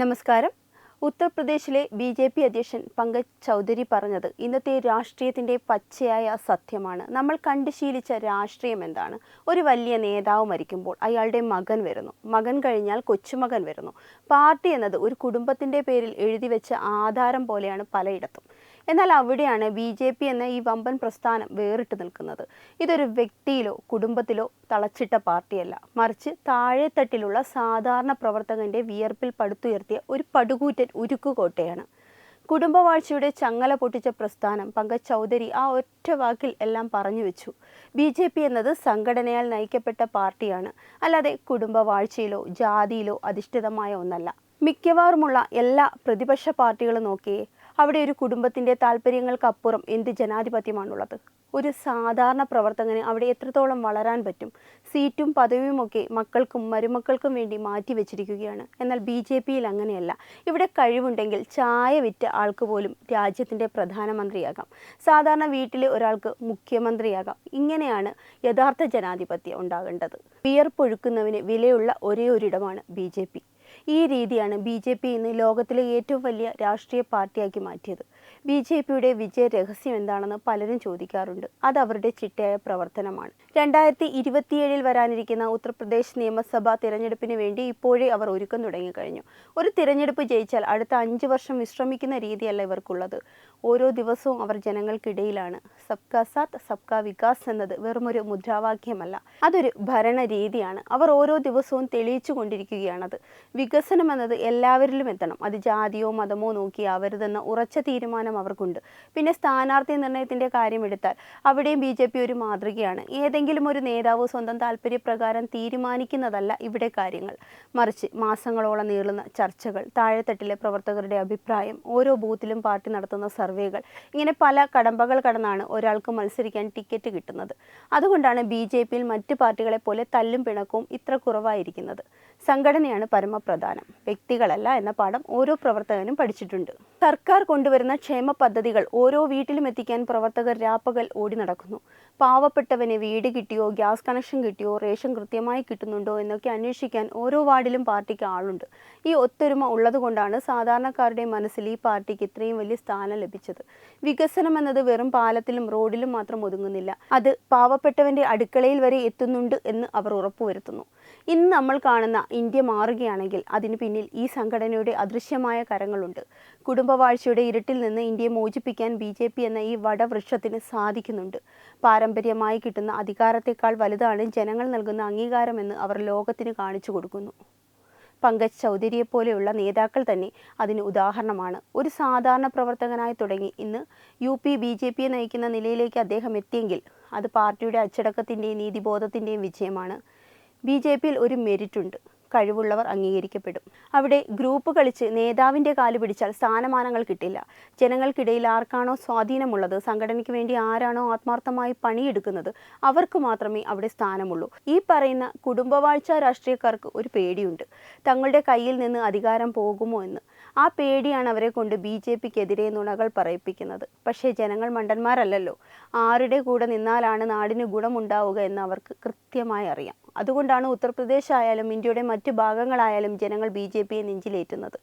നമസ്കാരം. ഉത്തർപ്രദേശിലെ B J P അധ്യക്ഷൻ പങ്കജ് ചൗധരി പറഞ്ഞത് ഇന്നത്തെ രാഷ്ട്രീയത്തിന്റെ പച്ചയായ സത്യമാണ്. നമ്മൾ കണ്ടു ശീലിച്ച രാഷ്ട്രീയം എന്താണ്? ഒരു വലിയ നേതാവ് മരിക്കുമ്പോൾ അയാളുടെ മകൻ വരുന്നു. മകൻ കഴിഞ്ഞാൽ കൊച്ചുമകൻ വരുന്നു. പാർട്ടി എന്നത് ഒരു കുടുംബത്തിന്റെ പേരിൽ എഴുതി വെച്ച ആധാരം പോലെയാണ് പലയിടത്തും. എന്നാൽ അവിടെയാണ് ബി ജെ പി എന്ന ഈ വമ്പൻ പ്രസ്ഥാനം വേറിട്ട് നിൽക്കുന്നത്. ഇതൊരു വ്യക്തിയിലോ കുടുംബത്തിലോ തളച്ചിട്ട പാർട്ടിയല്ല. മറിച്ച് താഴെത്തട്ടിലുള്ള സാധാരണ പ്രവർത്തകന്റെ വിയർപ്പിൽ പടുത്തുയർത്തിയ ഒരു പടുകൂറ്റൻ ഉരുക്കുകോട്ടയാണ്. കുടുംബവാഴ്ചയുടെ ചങ്ങല പൊട്ടിച്ച പ്രസ്ഥാനം പങ്കജ് ചൗധരി ആ ഒറ്റ വാക്കിൽ എല്ലാം പറഞ്ഞു വെച്ചു. ബി ജെ പി എന്നത് സംഘടനയാൽ നയിക്കപ്പെട്ട പാർട്ടിയാണ്. അല്ലാതെ കുടുംബവാഴ്ചയിലോ ജാതിയിലോ അധിഷ്ഠിതമായ ഒന്നല്ല. മിക്കവാറുമുള്ള എല്ലാ പ്രതിപക്ഷ പാർട്ടികളും നോക്കിയേ അവിടെ ഒരു കുടുംബത്തിന്റെ താല്പര്യങ്ങൾക്കപ്പുറം എന്ത് ജനാധിപത്യമാണുള്ളത്? ഒരു സാധാരണ പ്രവർത്തകന് അവിടെ എത്രത്തോളം വളരാൻ പറ്റും? സീറ്റും പദവിയുമൊക്കെ മക്കൾക്കും മരുമക്കൾക്കും വേണ്ടി മാറ്റി വെച്ചിരിക്കുകയാണ്. എന്നാൽ ബി ജെ പിയിൽ അങ്ങനെയല്ല. ഇവിടെ കഴിവുണ്ടെങ്കിൽ ചായ വിറ്റ ആൾക്ക് പോലും രാജ്യത്തിന്റെ പ്രധാനമന്ത്രിയാകാം. സാധാരണ വീട്ടിലെ ഒരാൾക്ക് മുഖ്യമന്ത്രിയാകാം. ഇങ്ങനെയാണ് യഥാർത്ഥ ജനാധിപത്യം ഉണ്ടാകേണ്ടത്. വിയർപ്പൊഴുക്കുന്നവന് വിലയുള്ള ഒരേ ഒരിടമാണ് ബി ജെ പി. ഈ രീതിയാണ് ബി ജെ പി ഇന്ന് ലോകത്തിലെ ഏറ്റവും വലിയ രാഷ്ട്രീയ പാർട്ടിയാക്കി മാറ്റിയത്. ബി ജെ പിയുടെ വിജയ രഹസ്യം എന്താണെന്ന് പലരും ചോദിക്കാറുണ്ട്. അത് അവരുടെ ചിട്ടയായ പ്രവർത്തനമാണ്. രണ്ടായിരത്തി ഇരുപത്തിയേഴിൽ വരാനിരിക്കുന്ന ഉത്തർപ്രദേശ് നിയമസഭാ തിരഞ്ഞെടുപ്പിന് വേണ്ടി ഇപ്പോഴേ അവർ ഒരുക്കം തുടങ്ങിക്കഴിഞ്ഞു. ഒരു തിരഞ്ഞെടുപ്പ് ജയിച്ചാൽ അടുത്ത അഞ്ച് വർഷം വിശ്രമിക്കുന്ന രീതിയല്ല ഇവർക്കുള്ളത്. ഓരോ ദിവസവും അവർ ജനങ്ങൾക്കിടയിലാണ്. സബ്കാ സാത്ത് സബ്കാ വികാസ് എന്നത് വെറുമൊരു മുദ്രാവാക്യമല്ല. അതൊരു ഭരണരീതിയാണ്. അവർ ഓരോ ദിവസവും തെളിയിച്ചു കൊണ്ടിരിക്കുകയാണത്. വികസനം എന്നത് എല്ലാവരിലും എത്തണം. അത് ജാതിയോ മതമോ നോക്കിയാവരുതെന്ന ഉറച്ച തീരുമാനം അവർക്കുണ്ട്. പിന്നെ സ്ഥാനാർത്ഥി നിർണയത്തിന്റെ കാര്യമെടുത്താൽ അവിടെയും ബി ജെ പി ഒരു മാതൃകയാണ്. ഏതെങ്കിലും ഒരു നേതാവ് സ്വന്തം താല്പര്യപ്രകാരം തീരുമാനിക്കുന്നതല്ല ഇവിടെ കാര്യങ്ങൾ. മറിച്ച് മാസങ്ങളോളം നീളുന്ന ചർച്ചകൾ താഴെത്തട്ടിലെ പ്രവർത്തകരുടെ അഭിപ്രായം ഓരോ ബൂത്തിലും പാർട്ടി നടത്തുന്ന സർവേകൾ ഇങ്ങനെ പല കടമ്പകൾ കടന്നാണ് ഒരാൾക്ക് മത്സരിക്കാൻ ടിക്കറ്റ് കിട്ടുന്നത്. അതുകൊണ്ടാണ് ബി ജെ പിയിൽ മറ്റ് പാർട്ടികളെ പോലെ തല്ലും പിണക്കവും ഇത്ര കുറവായിരിക്കുന്നത്. സംഘടനയാണ് പരമപ്രധാനം. വ്യക്തികളല്ല എന്ന പാഠം ഓരോ പ്രവർത്തകനും പഠിച്ചിട്ടുണ്ട്. സർക്കാർ കൊണ്ടുവരുന്ന ക്ഷേമ പദ്ധതികൾ ഓരോ വീട്ടിലും എത്തിക്കാൻ പ്രവർത്തകർ രാപ്പകൽ ഓടി നടക്കുന്നു. പാവപ്പെട്ടവന് വീട് കിട്ടിയോ ഗ്യാസ് കണക്ഷൻ കിട്ടിയോ റേഷൻ കൃത്യമായി കിട്ടുന്നുണ്ടോ എന്നൊക്കെ അന്വേഷിക്കാൻ ഓരോ വാർഡിലും പാർട്ടിക്ക് ആളുണ്ട്. ഈ ഒത്തൊരുമ ഉള്ളതുകൊണ്ടാണ് സാധാരണക്കാരുടെ മനസ്സിൽ ഈ പാർട്ടിക്ക് ഇത്രയും വലിയ സ്ഥാനം ലഭിച്ചത്. വികസനം എന്നത് വെറും പാലത്തിലും റോഡിലും മാത്രം ഒതുങ്ങുന്നില്ല. അത് പാവപ്പെട്ടവന്റെ അടുക്കളയിൽ വരെ എത്തുന്നുണ്ട് എന്ന് അവർ ഉറപ്പുവരുത്തുന്നു. ഇന്ന് നമ്മൾ കാണുന്ന ഇന്ത്യ മാറുകയാണെങ്കിൽ അതിന് പിന്നിൽ ഈ സംഘടനയുടെ അദൃശ്യമായ കരങ്ങളുണ്ട്. കുടുംബവാഴ്ചയുടെ ഇരുട്ടിൽ നിന്ന് ഇന്ത്യയെ മോചിപ്പിക്കാൻ ബി എന്ന ഈ വടവൃക്ഷത്തിന് സാധിക്കുന്നുണ്ട്. പാരമ്പര്യമായി കിട്ടുന്ന അധികാരത്തെക്കാൾ വലുതാണ് ജനങ്ങൾ നൽകുന്ന അംഗീകാരമെന്ന് അവർ ലോകത്തിന് കാണിച്ചു കൊടുക്കുന്നു. പങ്കജ് ചൗധരിയെ പോലെയുള്ള നേതാക്കൾ തന്നെ അതിന് ഉദാഹരണമാണ്. ഒരു സാധാരണ പ്രവർത്തകനായി തുടങ്ങി ഇന്ന് യു പി ബി ജെ പിയെ നയിക്കുന്ന നിലയിലേക്ക് അദ്ദേഹം എത്തിയെങ്കിൽ അത് പാർട്ടിയുടെ അച്ചടക്കത്തിന്റെയും നീതിബോധത്തിന്റെയും വിജയമാണ്. ബി ജെ പിയിൽ ഒരു മെരിറ്റുണ്ട് കഴിവുള്ളവർ അംഗീകരിക്കപ്പെടും. അവിടെ ഗ്രൂപ്പ് കളിച്ച് നേതാവിന്റെ കാൽ പിടിച്ചാൽ സ്ഥാനമാനങ്ങൾ കിട്ടില്ല. ജനങ്ങൾക്കിടയിൽ ആർക്കാണോ സ്വാധീനമുള്ളത് സംഘടനയ്ക്ക് വേണ്ടി ആരാണോ ആത്മാർത്ഥമായി പണിയെടുക്കുന്നത് അവർക്ക് മാത്രമേ അവിടെ സ്ഥാനമുള്ളൂ. ഈ പറയുന്ന കുടുംബവാഴ്ച രാഷ്ട്രീയക്കാർക്ക് ഒരു പേടിയുണ്ട്. തങ്ങളുടെ കയ്യിൽ നിന്ന് അധികാരം പോകുമോ എന്ന്. ആ പേടിയാണ് അവരെ കൊണ്ട് ബി ജെ പിക്കെതിരെ നുണകൾ പറയിപ്പിക്കുന്നത്. പക്ഷേ ജനങ്ങൾ മണ്ടന്മാരല്ലല്ലോ. ആരുടെ കൂടെ നിന്നാലാണ് നാടിന് ഗുണമുണ്ടാവുക എന്ന് അവർക്ക് കൃത്യമായി അറിയാം. അതുകൊണ്ടാണ് ഉത്തർപ്രദേശ് ആയാലും ഇന്ത്യയുടെ മറ്റു ഭാഗങ്ങളായാലും ജനങ്ങൾ ബി ജെ പിയെ നെഞ്ചിലേറ്റുന്നത്.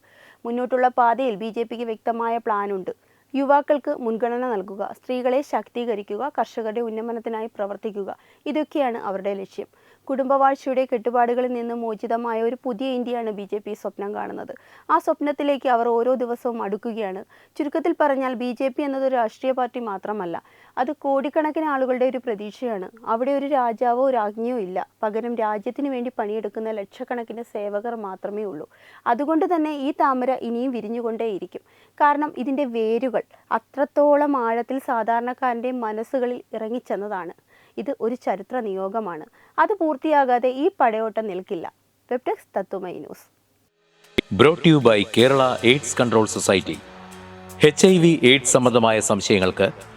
മുന്നോട്ടുള്ള പാതയിൽ ബി ജെ പിക്ക് വ്യക്തമായ പ്ലാനുണ്ട്. യുവാക്കൾക്ക് മുൻഗണന നൽകുക സ്ത്രീകളെ ശാക്തീകരിക്കുക കർഷകരുടെ ഉന്നമനത്തിനായി പ്രവർത്തിക്കുക ഇതൊക്കെയാണ് അവരുടെ ലക്ഷ്യം. കുടുംബവാഴ്ചയുടെ കെട്ടുപാടുകളിൽ നിന്ന് മോചിതമായ ഒരു പുതിയ ഇന്ത്യയാണ് ബി ജെ പി സ്വപ്നം കാണുന്നത്. ആ സ്വപ്നത്തിലേക്ക് അവർ ഓരോ ദിവസവും അടുക്കുകയാണ്. ചുരുക്കത്തിൽ പറഞ്ഞാൽ ബി ജെ പി എന്നത് രാഷ്ട്രീയ പാർട്ടി മാത്രമല്ല അത് കോടിക്കണക്കിന് ആളുകളുടെ ഒരു പ്രതീക്ഷയാണ്. അവിടെ ഒരു രാജാവോ രാജ്ഞിയോ ഇല്ല. പകരം രാജ്യത്തിന് വേണ്ടി പണിയെടുക്കുന്ന ലക്ഷക്കണക്കിന് സേവകർ മാത്രമേ ഉള്ളൂ. അതുകൊണ്ട് തന്നെ ഈ താമര ഇനിയും വിരിഞ്ഞുകൊണ്ടേയിരിക്കും. കാരണം ഇതിന്റെ വേരുകൾ അത്രത്തോളം ആഴത്തിൽ സാധാരണക്കാരന്റെ മനസ്സുകളിൽ ഇറങ്ങിച്ചെന്നതാണ്. ഇത് ഒരു ചരിത്ര നിയോഗമാണ്. അത് പൂർത്തിയാകാതെ ഈ പടയോട്ടം നിൽക്കില്ല. വെബ്ടെക്സ് Tatvamayi news. Brought you by Kerala AIDS control society H I V AIDS സംബന്ധമായ സംശയങ്ങൾക്ക്